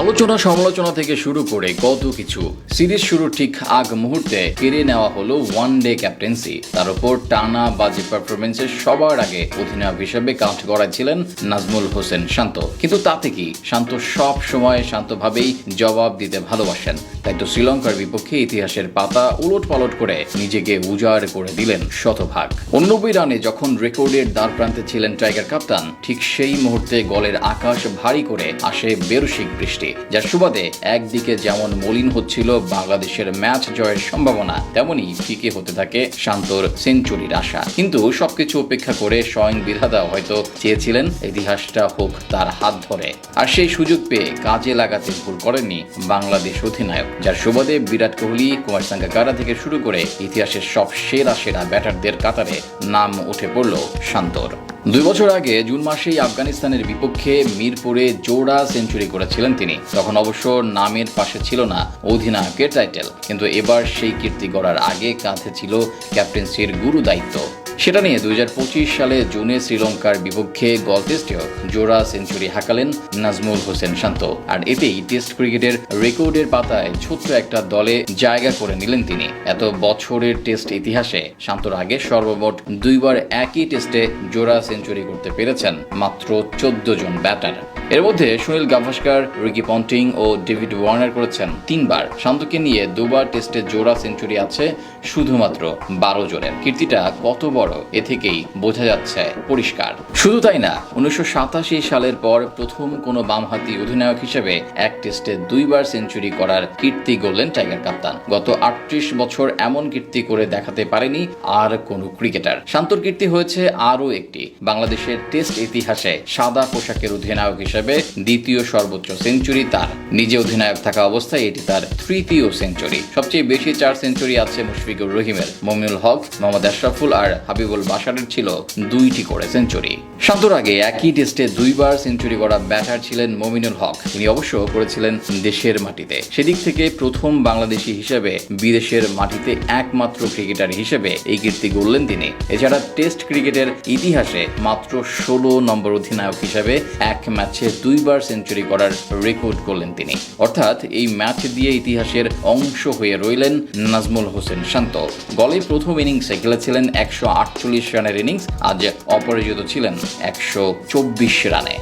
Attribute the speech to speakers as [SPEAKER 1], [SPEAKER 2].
[SPEAKER 1] আলোচনা সমালোচনা থেকে শুরু করে কত কিছু। সিরিজ শুরুর ঠিক আগ মুহূর্তে কেড়ে নেওয়া হলো ওয়ান ডে ক্যাপ্টেন্সি তার উপর টানা বাজে পারফরমেন্সে সবার আগে অধিনায়ক হিসেবে কাউন্ট করাছিলেন নাজমুল হোসেন শান্ত। কিন্তু তাতে কি? শান্ত সব সময় শান্তভাবেই জবাব দিতে ভালোবাসেন। তাই তো শ্রীলঙ্কার বিপক্ষে ইতিহাসের পাতা উলট পালট করে নিজেকে উজাড় করে দিলেন শতভাগ। উননব্বই রানে যখন রেকর্ডের দ্বার প্রান্তে ছিলেন টাইগার কাপ্তান ঠিক সেই মুহূর্তে গলের আকাশ ভারী করে আসে বেরসিক বৃষ্টি। যার সুবাদে একদিকে যেমন মলিন হচ্ছিল বাংলাদেশের ম্যাচ জয়ের সম্ভাবনা, তেমনি ফিকে হতে থাকে শান্তর সেঞ্চুরির আশা। কিন্তু সবকিছু উপেক্ষা করে স্বয়ং বিধাতা হয়তো চেয়েছিলেন ইতিহাসটা হোক তার হাত ধরে। আর সেই সুযোগ পেয়ে কাজে লাগাতে ভুল করেননি বাংলাদেশ অধিনায়ক, যার সুবাদে বিরাট কোহলি, কুমার সাঙ্গাকারা থেকে শুরু করে ইতিহাসের সব সেরা সেরা ব্যাটারদের কাতারে নাম উঠে পড়ল শান্তর। দুই বছর আগে জুন মাসেই আফগানিস্তানের বিপক্ষে মিরপুরে জোড়া সেঞ্চুরি করেছিলেন তিনি। তখন অবশ্য নামের পাশে ছিল না অধিনায়কের টাইটেল, কিন্তু এবার সেই কীর্তি করার আগে কাঁধে ছিল ক্যাপ্টেন্সির গুরু দায়িত্ব। সেটা নিয়ে দুই হাজার পঁচিশ সালে জুনে শ্রীলঙ্কার বিপক্ষে গল টেস্টেও জোড়া সেঞ্চুরি হাঁকালেন নাজমুল হোসেন শান্ত। আর এতেই টেস্ট ক্রিকেটের রেকর্ডের পাতায় ছোট্ট একটা দলে জায়গা করে নিলেন তিনি। এত বছরের টেস্ট ইতিহাসে শান্তর আগে সর্বমোট দুইবার একই টেস্টে জোড়া সেঞ্চুরি করতে পেরেছেন মাত্র চোদ্দ জন ব্যাটার। এর মধ্যে সুনীল গাভাস্কার, রিকি পন্টিং ও ডেভিড ওয়ার্নার করেছেন তিনবার। শান্তকে নিয়ে দুবার টেস্টে জোড়া সেঞ্চুরি আছে শুধুমাত্র বারো জনের। কীর্তিটা কত বড় এ থেকেই বোঝা যাচ্ছে পরিষ্কার। শুধু তাই না, উনিশশো সাতাশি সালের পর প্রথম কোনো বামহাতি অধিনায়ক হিসেবে এক টেস্টে দুইবার সেঞ্চুরি করার কীর্তি গড়লেন টাইগার কাপ্তান। গত আটত্রিশ বছর এমন কীর্তি করে দেখাতে পারেনি আর কোনো ক্রিকেটার। শান্তর কীর্তি হয়েছে আরও একটি, বাংলাদেশের টেস্ট ইতিহাসে সাদা পোশাকের অধিনায়ক হিসেবে দ্বিতীয় সর্বোচ্চ সেঞ্চুরি তার। নিজে অধিনায়ক থাকা অবস্থায় এটি তার তৃতীয় সেঞ্চুরি। সবচেয়ে বেশি চার সেঞ্চুরি আছে মুশফিকুর রহিমের, মমিনুল হক, মোহাম্মদ আশরাফুল আর হাবিবুল বাশারের ছিল দুইটি করে সেঞ্চুরি। শান্তর আগে একই টেস্টে দুইবার সেঞ্চুরি করা ব্যাটার ছিলেন মমিনুল হক। তিনি অবশ্য করেছিলেন দেশের মাটিতে। সেদিক থেকে প্রথম বাংলাদেশি হিসেবে বিদেশের মাটিতে একমাত্র ক্রিকেটার হিসেবে এই কীর্তি গড়লেন তিনি। এছাড়া টেস্ট ক্রিকেটের ইতিহাসে মাত্র ষোলো নম্বর অধিনায়ক হিসেবে এক ম্যাচে দুইবার সেঞ্চুরি করার রেকর্ড করলেন তিনি। অর্থাৎ এই ম্যাচ দিয়ে ইতিহাসের অংশ হয়ে রইলেন নাজমুল হোসেন শান্ত। গলে প্রথম ইনিংসে খেলেছিলেন একশো আটচল্লিশ রানের ইনিংস আজ অপরাজিত ছিলেন একশো চব্বিশ রানে।